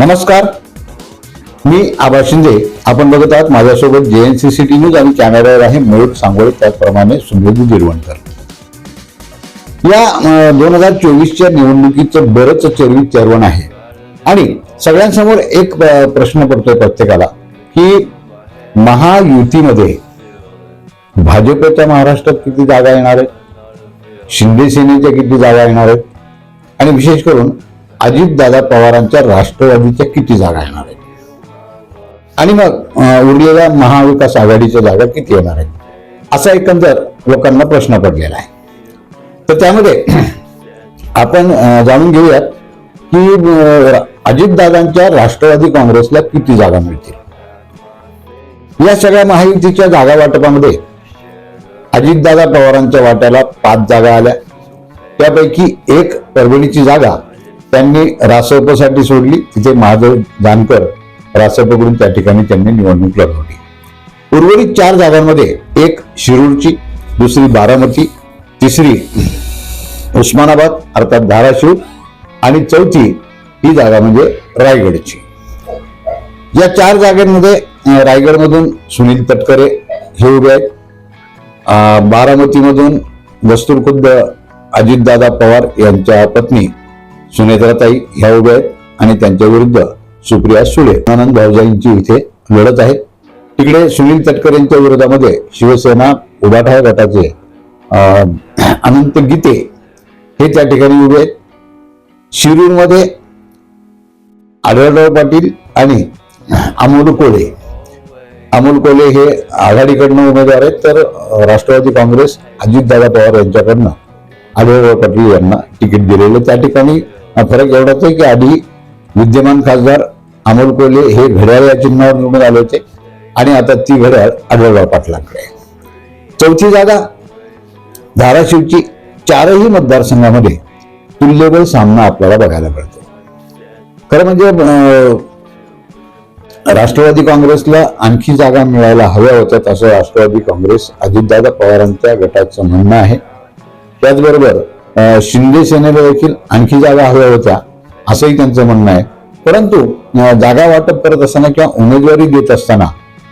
नमस्कार. मी आबा शिंदे. आपण बघत आहात माझ्यासोबत J N C C T news आणि कॅमेरावर आहे मयूर सांगोळे त्याचप्रमाणे सुमृद्धी जिरवणकर या दोन हजार चोवीसच्या निवडणुकीचं बरंच चरवी चरवण आहे. आणि सगळ्यांसमोर एक प्रश्न पडतोय प्रत्येकाला की महायुतीमध्ये भाजपच्या महाराष्ट्रात किती जागा येणार आहेत? शिंदे सेनेच्या किती जागा येणार आहेत? आणि विशेष करून अजितदादा पवारांच्या राष्ट्रवादीच्या किती जागा येणार आहेत? आणि मग उरलेल्या महाविकास आघाडीच्या जागा किती येणार आहेत? असा एकंदर लोकांना प्रश्न पडलेला आहे. तर त्यामध्ये आपण जाणून घेऊयात की अजितदादांच्या राष्ट्रवादी काँग्रेसला किती जागा मिळतील? या सगळ्या महायुतीच्या जागा वाटपामध्ये अजितदादा पवारांच्या वाट्याला पाच जागा आल्या. त्यापैकी एक परभणीची जागा त्यांनी रासपसाठी सोडली. तिथे महादेव जानकर रासपकडून त्या ठिकाणी त्यांनी निवडणूक लढवली. उर्वरित चार जागांमध्ये एक शिरूरची दुसरी बारामती तिसरी उस्मानाबाद अर्थात धाराशिव आणि चौथी ही जागा म्हणजे रायगडची. या चार जागांमध्ये रायगडमधून सुनील तटकरे हे उभे आहेत. अं, बारामतीमधून वस्तुरखुद्द अजितदादा पवार यांच्या पत्नी सुनेत्राताई ह्या उभ्या आहेत आणि त्यांच्या विरुद्ध सुप्रिया सुळे आनंद भाऊजाईंची इथे लढत आहे तिकडे सुनील तटकर यांच्या विरोधामध्ये शिवसेना उभाठा गटाचे अनंत गीते हे त्या ठिकाणी उभे आहेत. शिरूरमध्ये आढळराव पाटील आणि अमोल कोळे अमोल कोले हे आघाडीकडनं उमेदवार आहेत तर राष्ट्रवादी काँग्रेस अजितदादा पवार यांच्याकडनं आढळराव पाटील यांना तिकीट दिलेलं त्या ठिकाणी हा फरक एवढाच आहे की आधी विद्यमान खासदार अमोल कोले हे घड्याळ या चिन्हावर निवडून आले होते आणि आता ती घड्याळ आढळराव पाटलांकडे आहे. चौथी जागा धाराशिवची चारही मतदारसंघामध्ये तुल्यबळ सामना आपल्याला बघायला मिळतो खरं म्हणजे राष्ट्रवादी काँग्रेसला आणखी जागा मिळायला हव्या होत्यात असं राष्ट्रवादी काँग्रेस अजितदादा पवारांच्या गटाचं म्हणणं आहे त्याचबरोबर शिंदे सेनेला देखील आणखी जागा हव्या होत्या असंही त्यांचं म्हणणं आहे. परंतु जागा वाटप करत असताना किंवा उमेदवारी देत असताना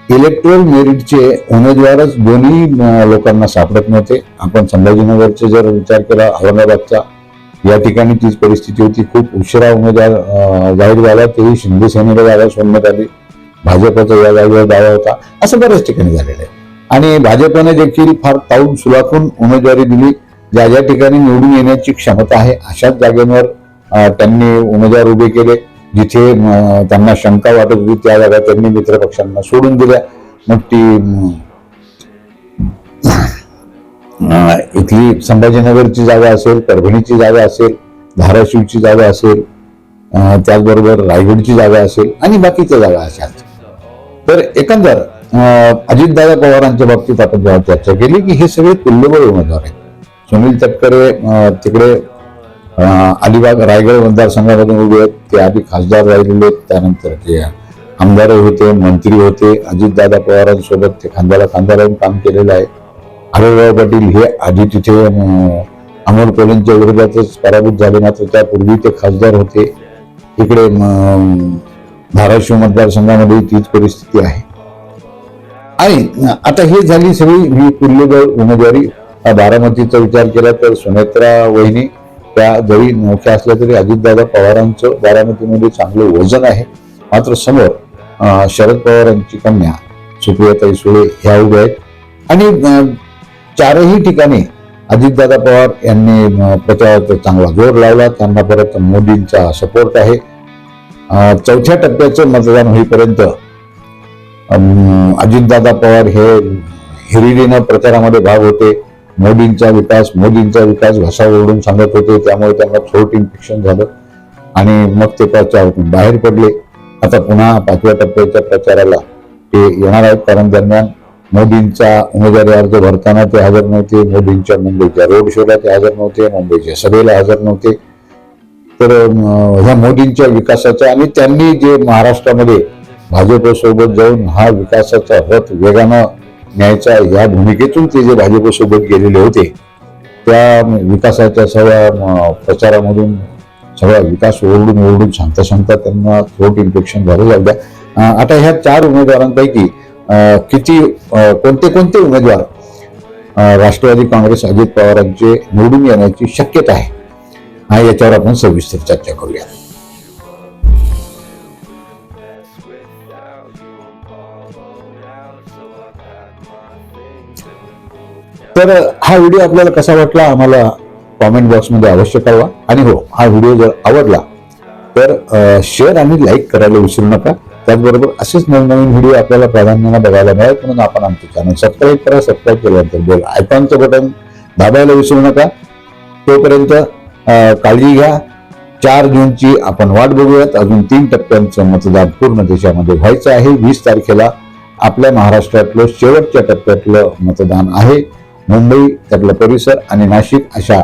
इलेक्ट्रोल मेरिटचे उमेदवारच दोन्ही लोकांना सापडत नव्हते. आपण संभाजीनगरचे जर विचार केला औरंगाबादचा या ठिकाणी तीच परिस्थिती होती. खूप उशिरा उमेदवार जाहीर झाला तेही शिंदे सेनेला जागा सोडण्यात आली. भाजपचा या जागेवर दावा होता. असं बऱ्याच ठिकाणी झालेलं आहे. आणि भाजपने देखील फार ताऊन सुलाखून उमेदवारी दिली. ज्या ज्या ठिकाणी निवडून येण्याची क्षमता आहे अशाच जागेवर त्यांनी उमेदवार उभे केले. जिथे त्यांना शंका वाटत होती त्या जागा त्यांनी मित्र पक्षांना सोडून दिल्या. मग ती इथली संभाजीनगरची जागा असेल परभणीची जागा असेल धाराशिवची जागा असेल त्याचबरोबर रायगडची जागा असेल आणि बाकीच्या जागा असाल तर एकंदर अजितदादा पवारांच्या बाबतीत आपण जेव्हा चर्चा केली की हे सगळे तुल्यबळ उमेदवार आहेत. सुनील तटकरे तिकडे अलिबाग रायगड मतदारसंघामधून उभे आहेत. ते आधी खासदार राहिलेले आहेत. त्यानंतर ते आमदार होते मंत्री होते. अजितदादा पवारांसोबत ते खांद्याला खांदा लावून काम केलेलं आहे. हरिभाऊ पाटील हे आधी तिथे अमोल कोलेंच्या विरोधातच पराभूत झाले. मात्र त्यापूर्वी ते खासदार होते. इकडे धाराशिव मतदारसंघामध्ये तीच परिस्थिती आहे. आणि आता हे झाली सगळी. ही तुल्यबळ उमेदवारी बारामतीचा विचार केला तर सुनेत्रा वहिनी त्या जरी नोख्या असल्या तरी अजितदादा पवारांचं बारामतीमध्ये चांगलं वजन आहे. मात्र समोर शरद पवारांची कन्या सुप्रियाताई सुळे ह्या उभ्या आहेत. आणि चारही ठिकाणी अजितदादा पवार यांनी प्रचारात चांगला जोर लावला. त्यांना परत मोदींचा सपोर्ट आहे. चौथ्या टप्प्याचं मतदान होईपर्यंत अं, अजितदादा पवार हे हिरिरीनं प्रचारामध्ये भाग होते. मोदींचा विकास मोदींचा विकास घसा ओढून सांगत होते त्यामुळे त्यांना थ्रोट इन्फेक्शन झालं. आणि मग ते प्रचारातून बाहेर पडले. आता पुन्हा पाचव्या टप्प्याच्या प्रचाराला ते येणार आहेत कारण दरम्यान मोदींचा उमेदवारी अर्ज भरताना ते हजर नव्हते मोदींच्या मुंबईच्या रोड शोला ते हजर नव्हते मुंबईच्या सभेला हजर नव्हते. तर ह्या मोदींच्या विकासाच्या आणि त्यांनी जे महाराष्ट्रामध्ये भाजपसोबत जाऊन हा विकासाचा रथ वेगानं न्यायचा या भूमिकेतून ते जे भाजपसोबत गेलेले होते त्या विकासाच्या सगळ्या प्रचारामधून सगळा विकास ओरडून ओरडून सांगता सांगता त्यांना थ्रोट इन्फेक्शन झालं जाऊ आता ह्या चार उमेदवारांपैकी किती कोणते कोणते उमेदवार राष्ट्रवादी काँग्रेस अजित पवारांचे निवडून येण्याची शक्यता आहे? हा याच्यावर आपण सविस्तर चर्चा करूया. तर हा व्हिडिओ आपल्याला कसा वाटला आम्हाला कॉमेंट बॉक्समध्ये अवश्य कळवा. आणि हो हा व्हिडिओ जर आवडला तर शेअर आणि लाईक करायला विसरू नका. त्याचबरोबर असेच नवनवीन व्हिडिओ आपल्याला प्राधान्यानं बघायला मिळेल म्हणून आपण आमचं चॅनल सबस्क्राईब करा. सबस्क्राईब केल्यानंतर बेल आयकॉनचं बटन दाबायला विसरू नका. तोपर्यंत काळजी घ्या. चार जूनची आपण वाट बघूयात. अजून तीन टप्प्यांचं मतदान पूर्ण देशामध्ये व्हायचं आहे. वीस तारखेला आपल्या महाराष्ट्रातलं शेवटच्या टप्प्यातलं मतदान आहे. मुंबई त्यातला परिसर आणि नाशिक अशा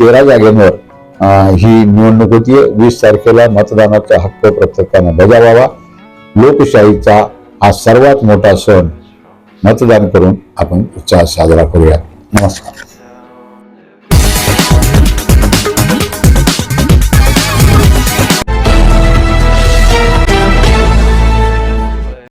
तेरा जागेंवर ही निवडणूक होतीये. वीस तारखेला मतदानाचा हक्क प्रत्येकानं बजावावा. लोकशाहीचा हा सर्वात मोठा सण मतदान करून आपण उत्साह साजरा करूया. नमस्कार.